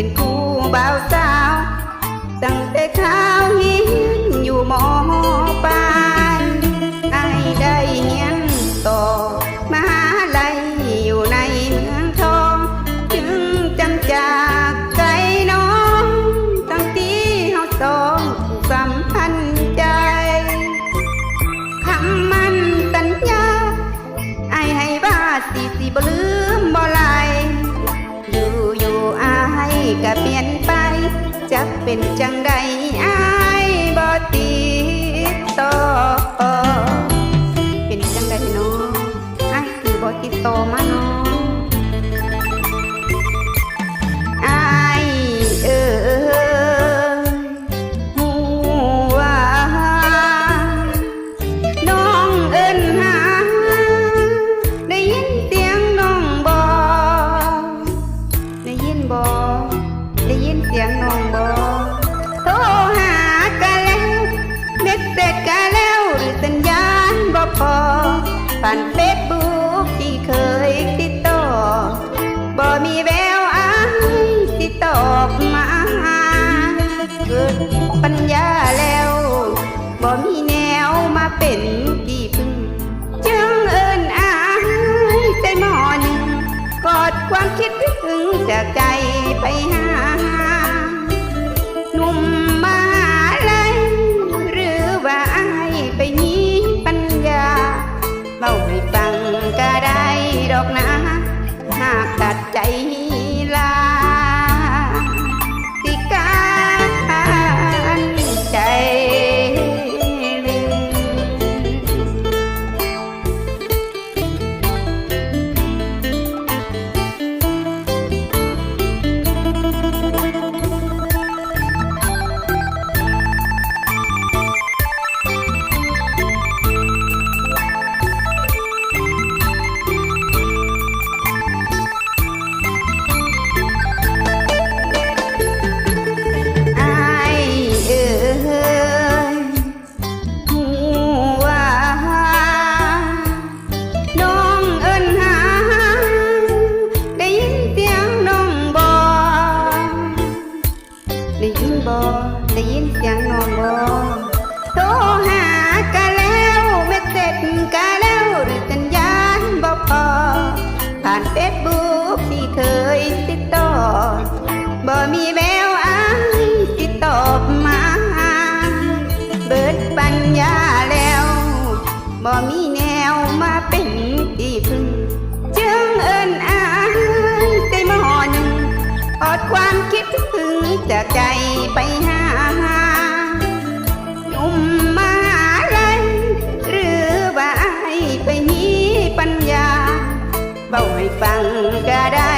เป็นคู่บ่าวสาว ตั้งแต่ข้าวหิ้ยนอยู่มอ ก็เปลี่ยนไป จักเป็นจังใด เป็นกี่พึ่งจึงเอินอายใส่หมอหนึ่งกอดความคิดถึงจากใจไปหาหนุ่มมาเลยหรือว่าอายไปนี้ปัญญาเล่าให้ฟังก็ได้ดอกนะ หากตัดใจ บ่ได้ยินเสียงน้องบ่โทรหากะแล้วไม่เซ็จกะแล้วหรือสัญญาณบ่พอ ผ่านเฟซบุ๊กที่เคยติดต่อบ่มีแววอ้ายติดตอบมา เบิดปัญญาแล้วบ่มี บังกระดา